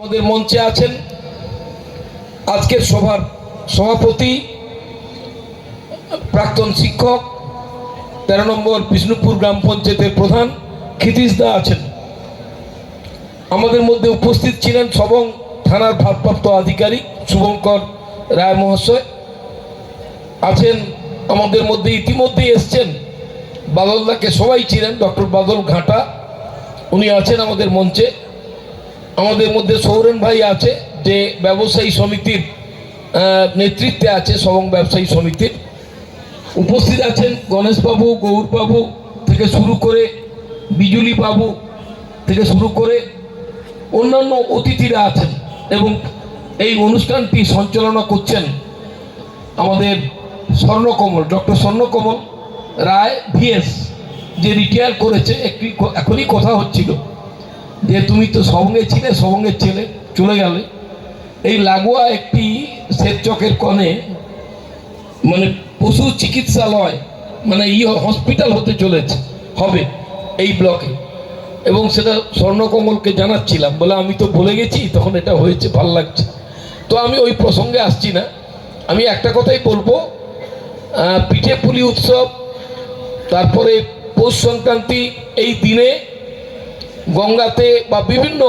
আমাদের মঞ্চে আছেন আজকের সভার সভাপতি প্রাক্তন শিক্ষক, তেরো নম্বর বিষ্ণুপুর গ্রাম পঞ্চায়েতের প্রধান ক্ষিতীশ দা আছেন। আমাদের মধ্যে উপস্থিত ছিলেন সবং থানার ভারপ্রাপ্ত আধিকারিক শুভঙ্কর রায় মহাশয়। আছেন আমাদের মধ্যে ইতিমধ্যেই এসছেন বাদলদাকে সবাই ছিলেন ডক্টর বাদল ঘাটা। উনি আছেন আমাদের মঞ্চে। আমাদের মধ্যে সৌরেন ভাই আছে, যে ব্যবসায়ী সমিতির নেতৃত্বে আছে, সবং ব্যবসায়ী সমিতির। উপস্থিত আছেন গণেশবাবু, গৌরবাবু থেকে শুরু করে বিজুলি বাবু থেকে শুরু করে অন্যান্য অতিথিরা আছেন এবং এই অনুষ্ঠানটি সঞ্চালনা করছেন আমাদের স্বর্ণকমল, ডক্টর স্বর্ণকমল রায় ভিএস, যে রিটায়ার করেছে, একটি এখনই কথা হচ্ছিল। যে তুমি তো সবঙ্গে ছিলে সবঙ্গের ছেলে চলে গেলে। এই লাগোয়া একটি চকের কনে মানে পশু চিকিৎসালয় মানে ই হসপিটাল হতে চলেছে, হবে এই ব্লকে। এবং সেটা স্বর্ণকমলকে জানাচ্ছিলাম, বলে আমি তো বলে গেছি, তখন এটা হয়েছে, ভালো লাগছে। তো আমি ওই প্রসঙ্গে আসছি না। আমি একটা কথাই বলব পিঠে পুলি উৎসব, তারপরে পৌষ সংক্রান্তি এই দিনে গঙ্গাতে বা বিভিন্ন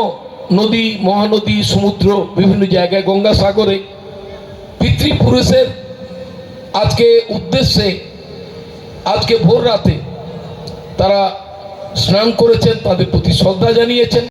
নদী, মহানদী, সমুদ্র, বিভিন্ন জায়গায় গঙ্গা সাগরে পিতৃপুরুষের আজকে উদ্দেশ্যে, আজকে ভোর রাতে তারা স্নান করেছেন, তাদের প্রতি শ্রদ্ধা জানিয়েছেন।